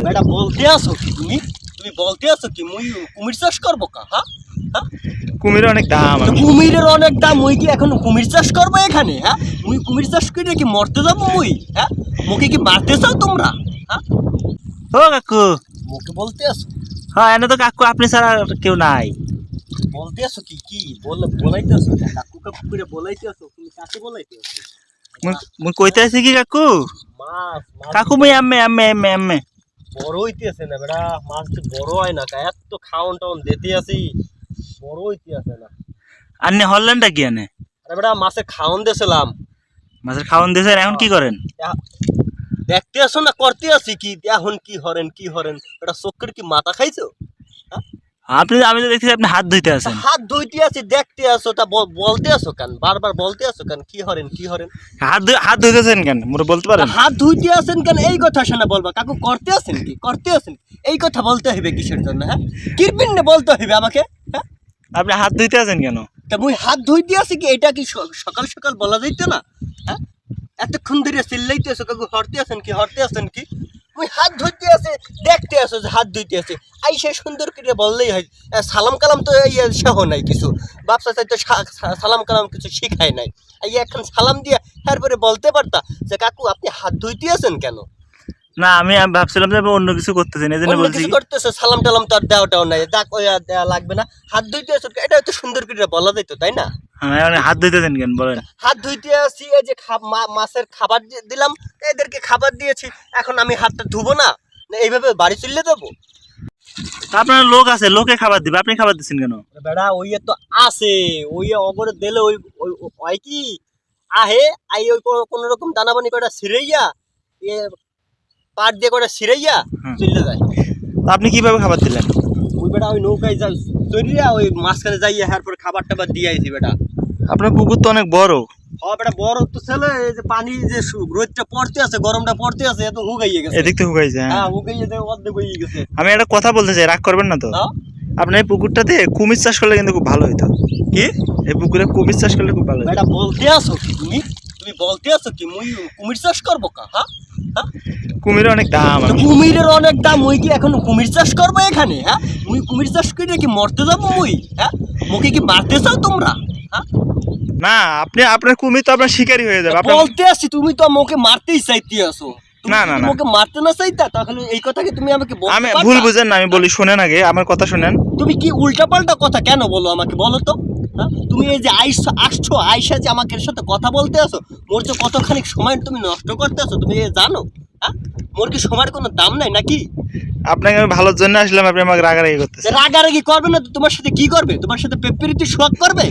বেটা বলতে আসো কি তুমি? তুমি বলতে আসো কি? মুই কুমির চাষ করব কা? হ্যাঁ হ্যাঁ কুমিরের অনেক দাম কুমিরের অনেক দাম মুই কি এখন কুমির চাষ করব এখানে? হ্যাঁ মুই কুমির চাষ করে কি মরতে যাব মুই? হ্যাঁ মুখে কি মারতে চাও তোমরা? হ্যাঁ ও কাকু। মুখে বলতে আসো। হ্যাঁ এনে তো কাকু আপনি ছাড়া কেউ নাই। বলতে আসো কি? কি? বলে বলাইতে আসো। কাকু কাকু করে বলাইতে আসো। তুমি কাকে বলাইতে আসো? মুই- কইতে আছি কি কাকু? মাছ মাছ। কাকু মুই আম্মে আম্মে আম্মে আম্মে বড় হইতেছে না বেড়া মাছ তো বড় হয় না এত খাওন টাউন দিতে আসি বড় হইতেছে না। না নে হল্যান্ডটা কি আনে? আরে বেড়া মাছে খাওন দিয়েছিলাম। মাছের খাওয়ান দিয়েছেন এখন কি করেন? দেখতে আসো না করতে আসি কি এখন কি হরেন কি হরেন এটা চোখের কি মাথা খাইছো? আপনি আমি তো দেখছি আপনি হাত ধুইতে আছেন। হাত ধুইতে আছি দেখতে আসো তা বলতে আসো কেন? বারবার বলতে আসো কেন? কি হরেন কি হরেন? হাত হাত ধুইতেছেন কেন? মোরে বলতে পারেন? হাত ধুইতে আছেন কেন? এই কথা শোনা বলবা। কাকু করতে আছেন কি? করতে আছেন এই কথা বলতে হবে কিসের জন্য হ্যাঁ? কিরপিন বলতে হবে আমাকে হ্যাঁ? আপনি হাত ধুইতে আছেন কেন? তা মুই হাত ধুইতে আছি কি? এটা কি সকাল সকাল বলা যাইতো না হ্যাঁ? এতক্ষণ ধরে চিল্লাইতে আছো কাকু হরতে আছেন কি? হরতে আছেন কি? মুই হাত ধুইতে আসো যে হাত ধুইতে আছে। আই সে সুন্দর করে বললেই হয় সালাম কালাম তো এই সহ নাই কিছু। বাপসা চাই তো সালাম কালাম কিছু শিখায় নাই। এই এখন সালাম দিয়া তারপরে বলতে পারতা যে কাকু আপনি হাত ধুইতে আছেন কেন? না আমি ভাবছিলাম যে অন্য কিছু করতেছেন এই জন্য বলছি করতেছো সালাম টালাম তো আর দেওয়াটাও নাই। দেখ ওই আর দেওয়া লাগবে না। হাত ধুইতে আছো এটা তো সুন্দর করে বলা যাইতো তাই না? হ্যাঁ এখন হাত ধুইতেছেন কেন বলেন। হাত ধুইতে আসি এই যে মাছের খাবার দিলাম এদেরকে খাবার দিয়েছি। এখন আমি হাতটা ধুবো না? এইভাবে বাড়ি চলে যাব? তা আপনার লোক আছে লোকে খাবার দিবে আপনি খাবার দিচ্ছেন কেন? বেড়া ওই তো আছে ওই অগরে দিলে ওই ওই ওই কি? আহে আই ওই কোন রকম দানাবানি কটা সিরাইয়া এ পাট দিয়ে কটা সিরাইয়া চলে যায়। তা আপনি কীভাবে খাবার দিলেন? ওই বেটা ওই নৌকায় যা চলিয়া ওই মাঝখানে যাইয়া হ্যার পরে খাবার টাবার দিয়ে আইছি বেটা আপনার পুকুর তো অনেক বড়। বেটা বড় তো ছেলে এই যে পানি যে রোদটা পড়তে আছে গরমটা পড়তে আছে এত হুগাইয়ে গেছে। এদিক হ্যাঁ। হ্যাঁ হুগাইয়ে দেয় অর্ধেক হয়ে গেছে। আমি একটা কথা বলতে চাই রাগ করবেন না তো? আপনার এই পুকুরটাতে কুমির চাষ করলে কিন্তু খুব ভালো হইতো। কি? এই পুকুরে কুমির চাষ করলে খুব ভালো হতো বেটা বলতে আসো তুমি? তুমি বলতে আসো কি মুই কুমির চাষ করব কা হ্যাঁ হ্যাঁ? কুমিরের অনেক দাম কুমিরের অনেক দাম মুই কি এখন কুমির চাষ করব এখানে হ্যাঁ? মুই কুমির চাষ করে কি মরতে যাব মুই হ্যাঁ? মুখে কি মারতে চাও তোমরা হ্যাঁ? না আপনি আপনার কুমির তো আপনার শিকারী হয়ে যাবে। বলতে আসি তুমি তো আমাকে মারতেই চাইতে আসো। না, না, মারতে না চাইতা তাহলে এই কথা কি তুমি আমাকে বলতে আমি ভুল বুঝেন না আমি বলি শুনেন আগে আমার কথা শুনেন। তুমি কি উল্টাপাল্টা কথা কেন বলো আমাকে বলো তো। হ্যাঁ? তুমি এই যে আইসো আসছো আইসা যে আমাকে সাথে কথা বলতে আসো মোর যে কতখানি সময় তুমি নষ্ট করতে আসো তুমি জানো? হ্যাঁ? মোর কি সময়ের কোনো দাম নাই নাকি? আপনাকে আমি ভালোর জন্য আসলাম আপনি আমাকে রাগারাগি করতেছেন। রাগারাগি করবে না তো তোমার সাথে কি করবে? তোমার সাথে পেপেরিতে শখ করবে?